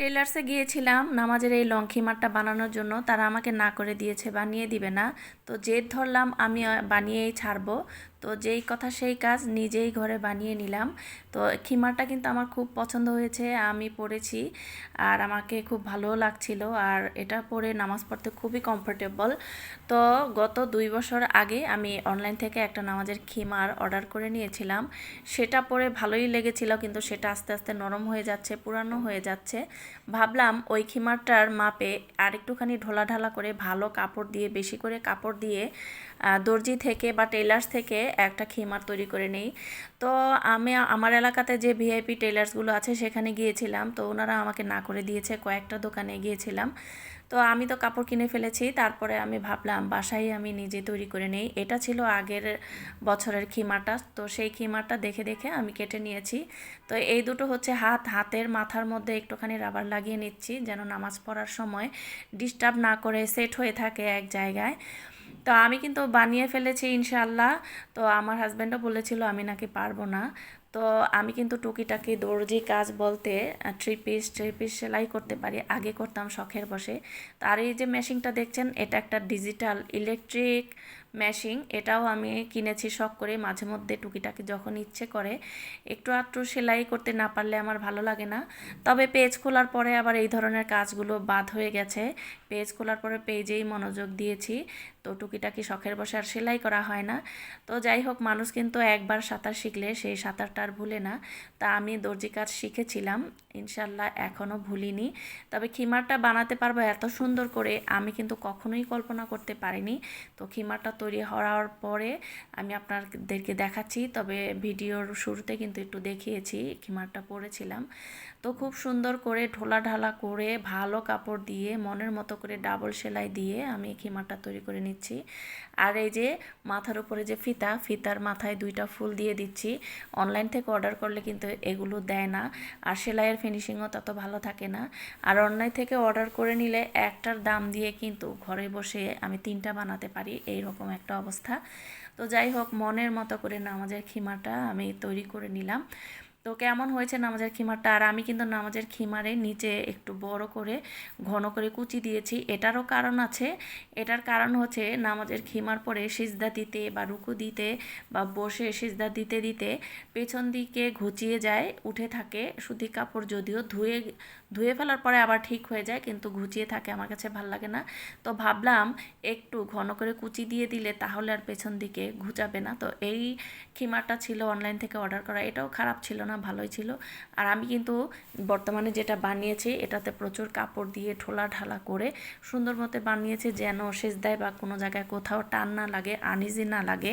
টেলার্সে গিয়েছিলাম, নামাজের এই লং খিমারটা বানানোর জন্য। তারা আমাকে না করে দিয়েছে, বানিয়ে দিবে না। তো জেদ ধরলাম আমি বানিয়েই ছাড়বো। তো যেই কথা সেই কাজ নিজেই ঘরে বানিয়ে নিলাম। তো খিমারটা কিন্তু আমার খুব পছন্দ হয়েছে, আমি পরেছি আর আমাকে খুব ভালোও লাগছিল আর এটা পরে নামাজ পড়তে খুবই কমফোর্টেবল তো গত দুই বছর আগে আমি অনলাইন থেকে একটা নামাজের খিমার অর্ডার করে নিয়েছিলাম। সেটা পরে ভালোই লেগেছিল কিন্তু সেটা আস্তে আস্তে নরম হয়ে যাচ্ছে, পুরানো হয়ে যাচ্ছে। ভাবলাম ওই খিমারটার মাপে আর একটুখানি ঢোলা ঢালা করে ভালো কাপড় দিয়ে, বেশি করে কাপড় দিয়ে দর্জি থেকে বা টেলার্স থেকে একটা খিমার তৈরি করে নেই। তো আমি, আমার এলাকাতে যে ভিআইপি টেলার্সগুলো আছে সেখানে গিয়েছিলাম। তো ওনারা আমাকে না করে দিয়েছে, কয়েকটা দোকানে গিয়েছিলাম। তো আমি তো কাপড় কিনে ফেলেছি, তারপরে আমি ভাবলাম বাসায় আমি নিজে তৈরি করে নেই। এটা ছিল আগের বছরের খিমাটা তো সেই খিমারটা দেখে দেখে আমি কেটে নিয়েছি। তো এই দুটো হচ্ছে হাত, হাতের মাথার মধ্যে একটুখানি রাবার লাগিয়ে নিচ্ছি, যেন নামাজ পড়ার সময় ডিস্টার্ব না করে সেট হয়ে থাকে এক জায়গায়। তো আমি কিন্তু বানিয়ে ফেলেছি ইনশাল্লাহ তো আমার হাজব্যান্ডও বলেছিল আমি নাকি পারব না। তো আমি কিন্তু টুকিটাকি দর্জি কাজ বলতে থ্রি পিস থ্রি পিস সেলাই করতে পারি। আগে করতাম শখের বসে তো আর এই যে মেশিনটা দেখছেন, এটা একটা ডিজিটাল ইলেকট্রিক মেশিন এটাও আমি কিনেছি শখ করে মাঝে মধ্যে টুকিটাকি যখন ইচ্ছে করে। একটু আধটু সেলাই করতে না পারলে আমার ভালো লাগে না। তবে পেজ খোলার পরে আবার এই ধরনের কাজগুলো বাদ হয়ে গেছে। পেজ খোলার পরে পেজেই মনোযোগ দিয়েছি। তো টুকিটাকি শখের বসে আর সেলাই করা হয় না। তো যাই হোক, মানুষ কিন্তু একবার সাঁতার শিখলে সেই সাঁতারটা আর ভুলে না। তা আমি দর্জি কাজ শিখেছিলাম। ইনশাল্লাহ এখনও ভুলিনি। তবে খিমারটা বানাতে পারব এত সুন্দর করে আমি কিন্তু কখনোই কল্পনা করতে পারিনি। তো খিমারটা তৈরি হওয়ার পরে আমি আপনাদেরকে দেখাচ্ছি, তবে ভিডিওর শুরুতে কিন্তু একটু দেখিয়েছি খিমারটা পরেছিলাম। তো খুব সুন্দর করে ঢোলা ঢালা করে ভালো কাপড় দিয়ে, মনের মতো করে ডাবল সেলাই দিয়ে আমি খিমারটা তৈরি করে নিচ্ছি। আর এই যে মাথার উপরে যে ফিতা, ফিতার মাথায় দুইটা ফুল দিয়ে দিচ্ছি। অনলাইন থেকে অর্ডার করলে কিন্তু এগুলো দেয় না। আর সেলাইয়ের ফিনিশিংও তত ভালো থাকে না। আর অনলাইন থেকে অর্ডার করে নিলে একটার দাম দিয়ে কিন্তু ঘরে বসে আমি তিনটা বানাতে পারি এই রকম একটা অবস্থা। তো যাই হোক, মনের মতো করে নামাজের খিমাটা আমি তৈরি করে নিলাম। তো কেমন হয়েছে নামাজের খিমারটা? আর আমি কিন্তু নামাজের খিমারে নিচে একটু বড় করে, ঘন করে কুচি দিয়েছি। এটারও কারণ আছে। এটার কারণ হচ্ছে নামাজের খিমার পরে সিজদা দিতে বা রুকু দিতে বা বসে সিজদা দিতে দিতে পেছন দিকে ঘুচিয়ে যায়, উঠে থাকে। সুতি কাপড় যদিও ধুয়ে ধুয়ে ফেলার পরে আবার ঠিক হয়ে যায়, কিন্তু ঘুচিয়ে থাকে, আমার কাছে ভালো লাগে না। তো ভাবলাম একটু ঘন করে কুচি দিয়ে দিলে তাহলে আর পেছন দিকে ঘুচাবে না। তো এই খিমারটা ছিল অনলাইন থেকে অর্ডার করা। এটাও খারাপ ছিল না, ভালোই ছিল। আর আমি কিন্তু বর্তমানে যেটা বানিয়েছি, এটাতে প্রচুর কাপড় দিয়ে ঠোলা ঢালা করে সুন্দর মতো বানিয়েছি, যেন শেষ দেয় বা কোনো জায়গায় কোথাও টান না লাগে আনিজি না লাগে।